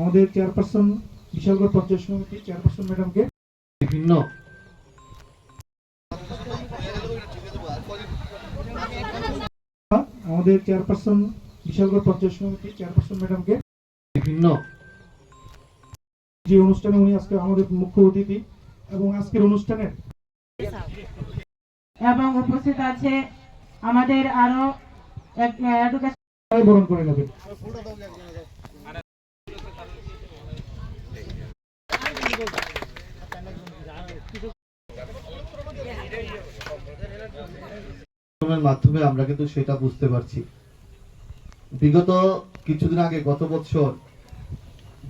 আমাদের চেয়ারপারসন বিশালগড় পঞ্চায়েত সমিতি চেয়ারপারসন ম্যাডামকে বিভিন্ন আমাদের চেয়ারপারসন বিশালগড় পঞ্চায়েত সমিতি চেয়ারপারসন ম্যাডামকে বিভিন্ন যে অনুষ্ঠানে উনি আজকে আমাদের মুখ্য অতিথি এবং আজকের অনুষ্ঠানের এবং উপস্থিত আছে আমাদের আরও এডুকেশন বরণ করে নেবেন মাধ্যমে আমরা কিন্তু সেটা বুঝতে পারছি। বিগত কিছুদিন আগে, গত বছর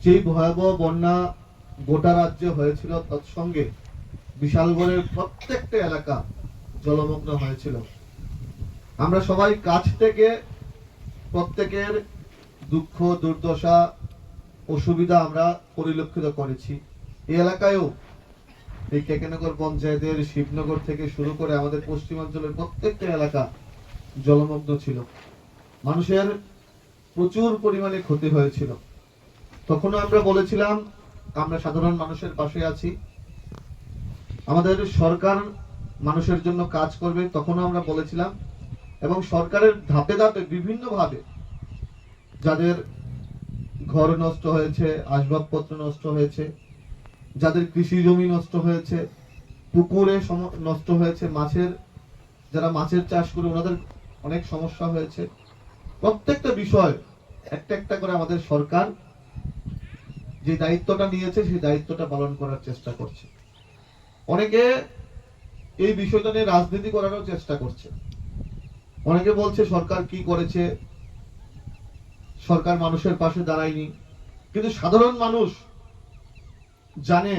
যেই ভয়াবহ বন্যা গোটা রাজ্যে হয়েছিল, তৎসঙ্গে বিশালগড়ের প্রত্যেকটা এলাকা জলমগ্ন হয়েছিল। আমরা সবাই কাছ থেকে প্রত্যেকের দুঃখ, দুর্দশা, অসুবিধা আমরা পরিলক্ষিত করেছি। এই এলাকায়ও এই কেকেনগর পঞ্চায়েতের শিবনগর থেকে শুরু করে আমাদের পশ্চিমাঞ্চলের প্রত্যেকটা এলাকা জলমগ্ন ছিল। মানুষের প্রচুর পরিমাণে ক্ষতি হয়েছিল। তখনও আমরা বলেছিলাম, আমরা সাধারণ মানুষের পাশে আছি। আমাদের সরকার মানুষের জন্য কাজ করবে, তখনও আমরা বলেছিলাম। এবং সরকারের ধাপে ধাপে বিভিন্নভাবে যাদের ঘর নষ্ট হয়েছে, আসবাবপত্র নষ্ট হয়েছে যাদের কৃষি জমি নষ্ট হয়েছে, পুকুরে নষ্ট হয়েছে, মাছের, যারা মাছের চাষ করে ওনাদের অনেক সমস্যা হয়েছে। প্রত্যেকটা বিষয় একটা একটা করে আমাদের সরকার যে দায়িত্বটা নিয়েছে, সেই দায়িত্বটা পালন করার চেষ্টা করছে। অনেকে এই বিষয়টা নিয়ে রাজনীতি করারও চেষ্টা করছে। অনেকে বলছে সরকার কি করেছে, সরকার মানুষের পাশে দাঁড়ায়নি। কিন্তু সাধারণ মানুষ জানে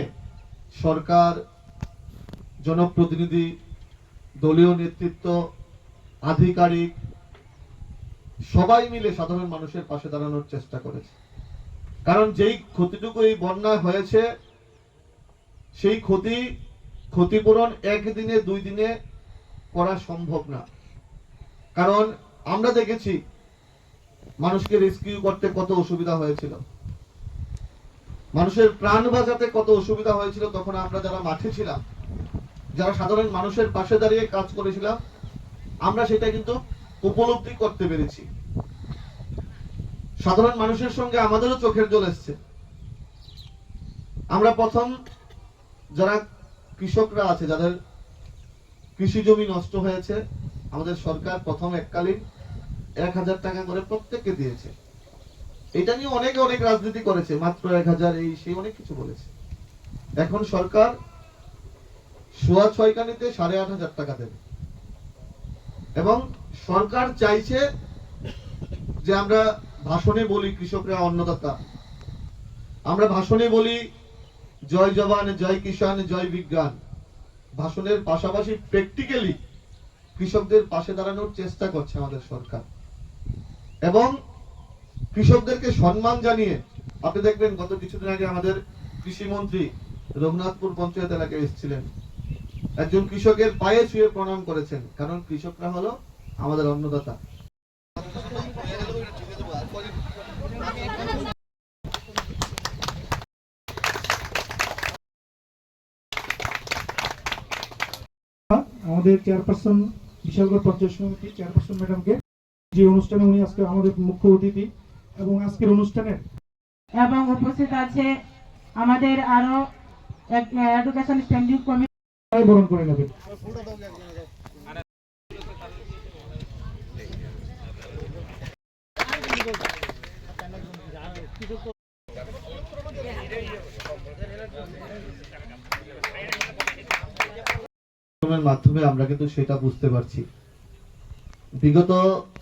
সরকার, জনপ্রতিনিধি, দলীয় নেতৃত্ব, আধিকারিক, সবাই মিলে সাধারণ মানুষের পাশে দাঁড়ানোর চেষ্টা করেছে। কারণ যেই ক্ষতিটুকু এই বন্যায় হয়েছে, সেই ক্ষতি, ক্ষতিপূরণ একদিনে দুই দিনে করা সম্ভব না। কারণ আমরা দেখেছি মানুষকে রেস্কিউ করতে কত অসুবিধা হয়েছিল। মানুষের প্রাণ বাঁচাতে কত অসুবিধা হয়েছিল তখন আমরা যারা মাঠে ছিলাম, যারা সাধারণ মানুষের পাশে দাঁড়িয়ে কাজ করেছিলাম, আমরা সেটা কিন্তু উপলব্ধি করতে পেরেছি। সাধারণ মানুষের সঙ্গে আমাদেরও চোখের জল এসছে। আমরা প্রথম যারা কৃষকরা আছে, যাদের কৃষি জমি নষ্ট হয়েছে, আমাদের সরকার প্রথম এককালীন এক হাজার টাকা করে প্রত্যেককে দিয়েছে। এটা নিয়ে অনেকে অনেক রাজনীতি করেছে, মাত্র এক হাজার এই সেই অনেক কিছু বলেছে। এখন সরকার সোয়া ছয়কানিতে সাড়ে আট হাজার টাকা দেবে। এবং সরকার চাইছে যে আমরা ভাষণে বলি কৃষকরা অন্নদাতা। আমরা ভাষণে বলি জয় জবান জয় কিষান জয় বিজ্ঞান। ভাষণের পাশাপাশি প্র্যাকটিক্যালি কৃষকদের পাশে দাঁড়ানোর চেষ্টা করছে আমাদের সরকার। এবং কৃষকদেরকে সম্মান জানিয়ে, আপনি দেখবেন গত কিছুদিন আগে আমাদের কৃষি মন্ত্রী রঘুনাথপুর পঞ্চায়েত এলাকায় এসেছিলেন। একজন কৃষকের পায়ে ছুঁয়ে প্রণাম করেছেন, কারণ কৃষকরা হলো আমাদের অন্নদাতা। আমাদের চেয়ারপারসন, বিশালগড় পঞ্চায়েত সমিতি চেয়ারপারসন ম্যাডামকে, যে অনুষ্ঠানে উনি আজকে আমাদের মুখ্য অতিথি এবং আজকের অনুষ্ঠানে এবং উপস্থিত আছে আমাদের আরও এডুকেশন স্ট্যান্ডিং কমিটি বরণ করে নেবেন মাধ্যমে আমরা কিন্তু সেটা বুঝতে পারছি। বিগত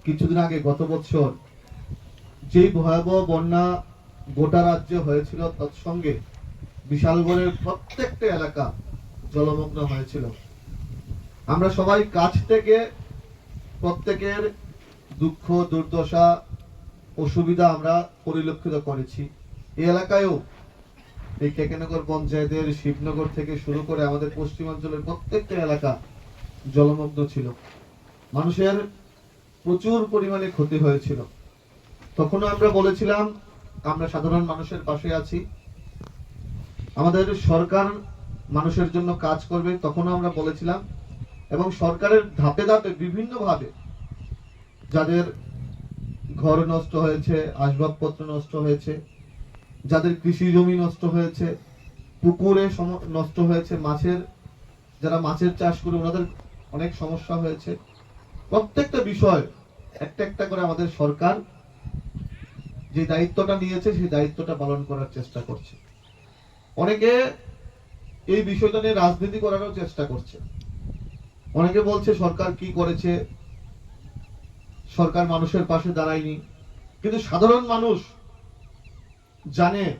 কিছুদিন আগে গত বছর যেই ভয়াবহ বন্যা গোটা রাজ্যে হয়েছিল, তৎসঙ্গে বিশালগড়ের প্রত্যেকটা এলাকা জলমগ্ন হয়েছিল। আমরা সবাই কাছ থেকে প্রত্যেকের দুঃখ, দুর্দশা, অসুবিধা আমরা পরিলক্ষিত করেছি। এই এলাকায়ও এই কেকেনগর পঞ্চায়েতের শিবনগর থেকে শুরু করে আমাদের পশ্চিমাঞ্চলের প্রত্যেকটা এলাকা জলমগ্ন ছিল। মানুষের প্রচুর পরিমাণে ক্ষতি হয়েছিল। তখনও আমরা বলেছিলাম, আমরা সাধারণ মানুষের পাশে আছি। আমাদের সরকার মানুষের জন্য কাজ করবে, তখনও আমরা বলেছিলাম। এবং সরকারের ধাপে ধাপে, বিভিন্নভাবে যাদের ঘর নষ্ট হয়েছে, আসবাবপত্র নষ্ট হয়েছে, যাদের কৃষি জমি নষ্ট হয়েছে, পুকুরে নষ্ট হয়েছে, মাছের, যারা মাছের চাষ করে ওনাদের অনেক সমস্যা হয়েছে। প্রত্যেকটা বিষয়, একটা একটা করে আমাদের সরকার যে দায়িত্বটা নিয়েছে, সেই দায়িত্বটা পালন করার চেষ্টা করছে। অনেকে এই বিষয়টা নিয়ে রাজনীতি করারও চেষ্টা করছে। অনেকে বলছে, সরকার কি করেছে? সরকার মানুষের পাশে দাঁড়ায়নি। কিন্তু সাধারণ মানুষ জানে,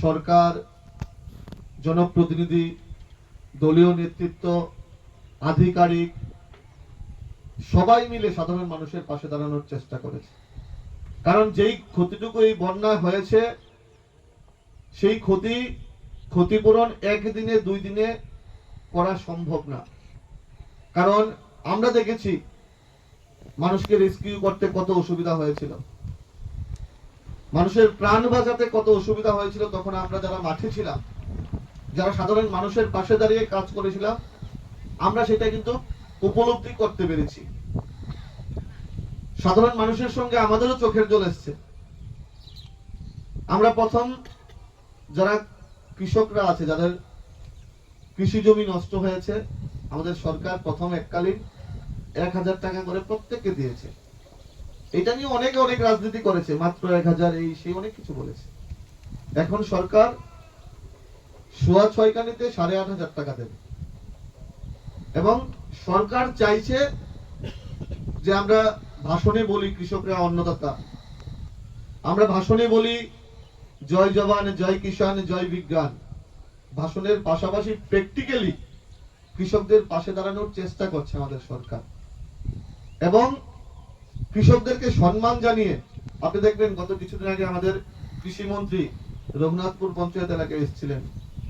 সরকার, জনপ্রতিনিধি, দলীয় নেতৃত্ব, আধিকারিক, সবাই মিলে সাধারণ মানুষের পাশে দাঁড়ানোর চেষ্টা করেছে। কারণ যেই ক্ষতিটুকু এই বন্যা হয়েছে, সেই ক্ষতি, ক্ষতিপূরণ একদিনে দুই দিনে করা সম্ভব না। কারণ আমরা দেখেছি, মানুষকে রেস্কিউ করতে কত অসুবিধা হয়েছিল। মানুষের প্রাণ বাঁচাতে কত অসুবিধা হয়েছিল তখন আমরা যারা মাঠে ছিলাম, যারা সাধারণ মানুষের পাশে দাঁড়িয়ে কাজ করেছিলাম, আমরা সেটা কিন্তু উপলব্ধি করতে পেরেছি। সাধারণ মানুষের সঙ্গে আমাদেরও চোখের জল এসছে। আমরা প্রথম যারা কৃষকরা আছে, যাদের কৃষি জমি নষ্ট হয়েছে, আমাদের সরকার প্রথম এককালীন এক হাজার টাকা করে প্রত্যেককে দিয়েছে। এটা নিয়ে অনেকে অনেক রাজনীতি করেছে, মাত্র এক হাজার এই, সেই অনেক কিছু বলেছে। এখন সরকার সোয়া ছয়কানিতে সাড়ে আট হাজার টাকা দেবে। এবং সরকার চাইছে যে আমরা ভাষণে বলি কৃষকরা অন্নদাতা। আমরা ভাষণে বলি, জয় জওয়ান, জয় কিষান জয় বিজ্ঞান। ভাষণের পাশাপাশি প্র্যাকটিক্যালি কৃষকদের পাশে দাঁড়ানোর চেষ্টা করছে আমাদের সরকার। এবং কৃষকদেরকে সম্মান জানিয়ে, আপনি দেখবেন গত কিছুদিন আগে আমাদের কৃষিমন্ত্রী রঘুনাথপুর পঞ্চায়েত এলাকায় এসেছিলেন।